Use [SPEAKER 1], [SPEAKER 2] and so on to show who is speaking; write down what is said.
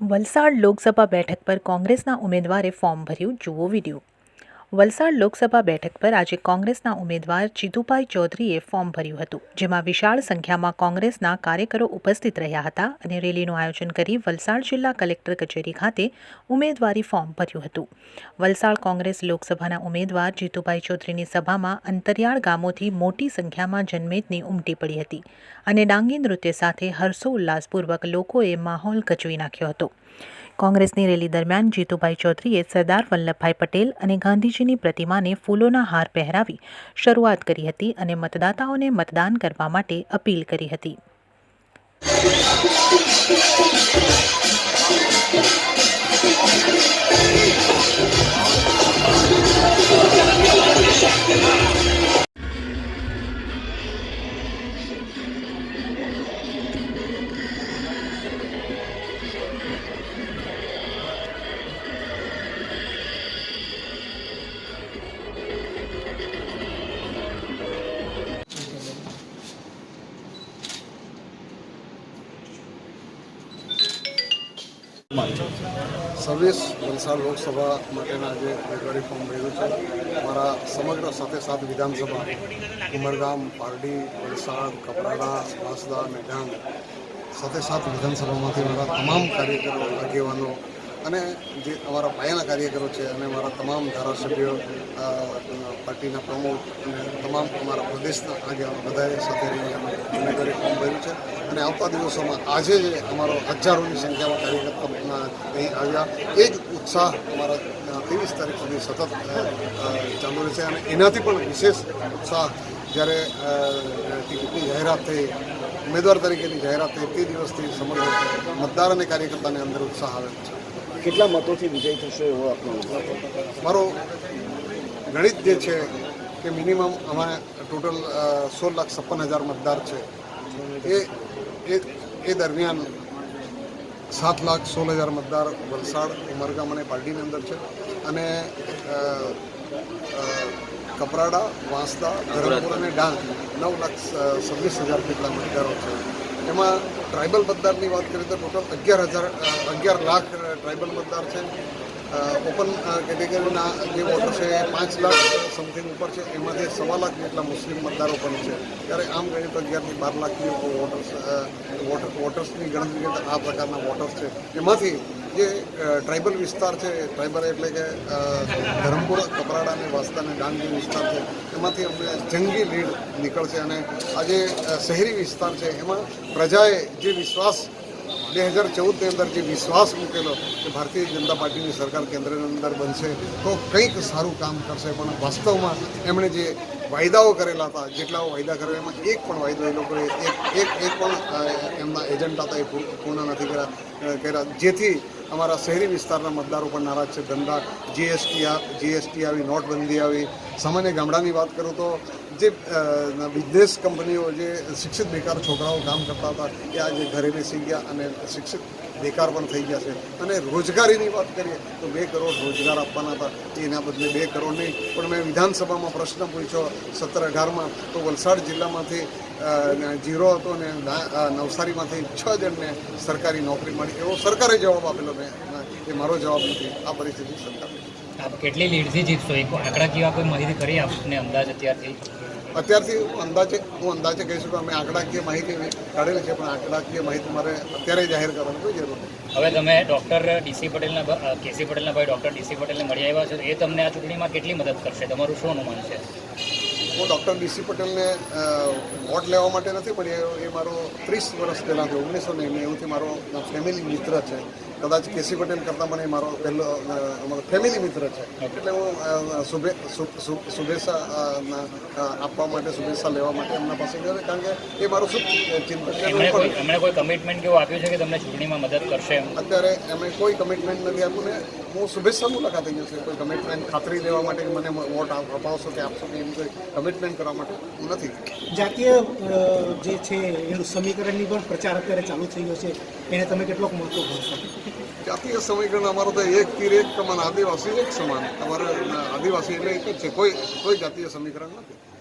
[SPEAKER 1] વલસાડ લોકસભા બેઠક પર કોંગ્રેસના ઉમેદવારે ફોર્મ ભર્યું જુઓ વીડિયો. વલસાડ લોકસભા બેઠક પર આજે કોંગ્રેસના ઉમેદવાર જીતુભાઈ ચૌધરીએ ફોર્મ ભર્યું હતું, જેમાં વિશાળ સંખ્યામાં કોંગ્રેસના કાર્યકરો ઉપસ્થિત રહ્યા હતા અને રેલીનું આયોજન કરી વલસાડ જિલ્લા કલેક્ટર કચેરી ખાતે ઉમેદવારી ફોર્મ ભર્યું હતું. વલસાડ કોંગ્રેસ લોકસભાના ઉમેદવાર જીતુભાઈ ચૌધરીની સભામાં અંતરિયાળ ગામોથી મોટી સંખ્યામાં જનમેદની ઉમટી પડી હતી અને ડાંગી નૃત્ય સાથે હર્ષોલ્લાસપૂર્વક લોકોએ માહોલ ગજવી નાખ્યો હતો. કોંગ્રેસની રેલી દરમિયાન જીતુભાઈ ચૌધરીએ સરદાર વલ્લભભાઈ પટેલ અને ગાંધીજીની પ્રતિમાને ફૂલોના હાર પહેરાવી શરૂઆત કરી હતી અને મતદાતાઓને મતદાન કરવા માટે અપીલ કરી હતી.
[SPEAKER 2] સર્વિસ વલસાડ લોકસભા માટેના જે ઉમેદવારી ફોર્મ ભર્યું છે મારા સમગ્ર સાથે સાત વિધાનસભા, ઉમરગામ, પારડી, વલસાડ, કપરાડા, વાંસદા, મેઢાણ સાથે સાત વિધાનસભામાંથી મારા તમામ કાર્યકરો, આગેવાનો અને જે અમારા પાયાના કાર્યકરો છે અને મારા તમામ ધારાસભ્યો પાર્ટીના પ્રમુખ અને તમામ અમારા પ્રદેશના આગેવાનો બધાએ સાથે રહીને અમે ઉમેદવારી ફોર્મ છે. અને આવતા દિવસોમાં આજે જે અમારો હજારોની સંખ્યામાં કાર્યકર્તામાં અહીં આવ્યા એ જ ઉત્સાહ અમારા ત્રેવીસ તારીખ સુધી સતત ચાલુ રહેશે અને એનાથી પણ વિશેષ ઉત્સાહ જ્યારે ટિકિટની જાહેરાત થઈ ઉમેદવાર તરીકેની જાહેરાત થઈ તે દિવસથી સમગ્ર મતદાર અને કાર્યકર્તાની અંદર ઉત્સાહ આવે છે.
[SPEAKER 3] કેટલા મતોથી વિજય થશે એવો આપણો?
[SPEAKER 2] મારો ગણિત જે છે કે મિનિમમ અમારે ટોટલ સોળ લાખ છપ્પન હજાર મતદાર છે. એ એ દરમિયાન સાત લાખ સોળ હજાર મતદાર વલસાડ, ઉમરગામ અને પાર્ટીની અંદર છે. અને કપરાડા, વાંસદા, ધરમપુર અને ડાંગ નવ લાખ છવ્વીસ હજાર જેટલા મતદારો છે. એમાં ટ્રાઇબલ મતદારની વાત કરીએ તો ટોટલ અગિયાર હજાર અગિયાર લાખ ટ્રાઇબલ મતદાર છે. ઓપન કેટેગરીના જે વોટર છે એ પાંચ લાખ સમથિંગ ઉપર છે, એમાંથી સવા લાખ જેટલા મુસ્લિમ મતદારો પણ છે. ત્યારે આમ ગણીએ તો અગિયારથી બાર લાખની વોટર્સ વોટર વોટર્સની ગણતરી કરીએ આ પ્રકારના વોટર્સ છે. એમાંથી જે ટ્રાઇબલ વિસ્તાર છે ટ્રાઇબલ એટલે કે ધરમપુર, કપરાડા અને વાસ્તા અને ડાંગી વિસ્તાર છે, એમાંથી અમને જંગી લીડ નીકળશે. અને આ જે શહેરી વિસ્તાર છે, એમાં પ્રજાએ જે વિશ્વાસ બે હજાર ચૌદની અંદર જે વિશ્વાસ મૂકેલો કે ભારતીય જનતા પાર્ટીની સરકાર કેન્દ્રની અંદર બનશે તો કંઈક સારું કામ કરશે. પણ વાસ્તવમાં એમણે જે વાયદાઓ કરેલા હતા જેટલા વાયદા કરેલા, એમાં એક પણ વાયદો એ લોકોએ એક એક પણ એમના એજન્ટ હતા એ પૂર્ણ નથી કર્યા કર્યા. જેથી અમારા શહેરી વિસ્તારના મતદારો પણ નારાજ છે. ધંધા, જીએસટી જીએસટી આવી, નોટબંધી આવી. સામાન્ય ગામડાની વાત કરું તો જે બિઝનેસ કંપનીઓ, જે શિક્ષિત બેકાર છોકરાઓ કામ કરતા હતા, એ આજે ઘરે બેસી ગયા અને શિક્ષિત બેકાર પણ થઈ છે. અને રોજગારીની વાત કરીએ તો બે કરોડ રોજગાર આપવાના હતા. એના બદલે બે કરોડ નહીં. પણ મેં વિધાનસભામાં પ્રશ્ન પૂછ્યો સત્તર અઢારમાં. તો વલસાડ જિલ્લામાંથી જીરો હતો ને નવસારીમાંથી છ જણને સરકારી નોકરી મળી. એવો સરકારે જવાબ આપેલો મેં. એ મારો જવાબ નથી. આ પરિસ્થિતિ સરકાર.
[SPEAKER 4] આપ કેટલી લીડથી જીતશો? એક આંકડાકીય કોઈ માહિતી કરી આપને અંદાજ અત્યારથી?
[SPEAKER 2] અત્યારથી અંદાજે હું અંદાજે કહી શકું અમે આંકડાકીય માહિતી કાઢેલી છે પણ આંકડાકીય માહિતી મારે અત્યારે જાહેર કરવાની કોઈ જરૂર નથી.
[SPEAKER 4] હવે તમે ડૉક્ટર ડીસી પટેલના કેસી પટેલના ભાઈ ડૉક્ટર ડીસી પટેલને મળી આવ્યા છો તો એ તમને આ ચૂંટણીમાં કેટલી મદદ કરશે? તમારું શું અનુમાન છે?
[SPEAKER 2] હું ડૉક્ટર ડીસી પટેલને વોટ લેવા માટે નથી મળી આવ્યો એ મારો ત્રીસ વર્ષ પહેલાંથી ઓગણીસો ને નેવુંથી મારો ફેમિલી મિત્ર છે. કદાચ કેસી પટેલ કરતાં મને મારો પહેલો અમારો ફેમિલી મિત્ર છે. એટલે હું શુભે શુભેચ્છા આપવા માટે શુભેચ્છા લેવા માટે એમના પાસે ગયો કારણ કે એ મારું શું ચિંતન છે.
[SPEAKER 4] એમણે કોઈ કમિટમેન્ટ કેવું આપ્યું છે કે તમને ચૂંટણીમાં મદદ કરશે
[SPEAKER 2] અત્યારે એમણે કોઈ કમિટમેન્ટ નથી આપ્યું ને હું શુભેચ્છા મુલાકાત થઈ જશે કોઈ કમિટમેન્ટ ખાતરી લેવા માટે કે મને વોટ અપાવશો કે આપશો કે એમ કોઈ કમિટમેન્ટ કરવા માટે નથી.
[SPEAKER 5] જાતીય જે છે એનું સમીકરણની પણ પ્રચાર અત્યારે ચાલુ થઈ ગયો છે. એને તમે કેટલોક મહત્વ ભરશો
[SPEAKER 2] જાતીય સમીકરણ અમારો તો એક તીર એક કમાન આદિવાસી એક સમાન. અમારે આદિવાસી એટલે એક જ છે. કોઈ કોઈ જાતીય સમીકરણ નથી.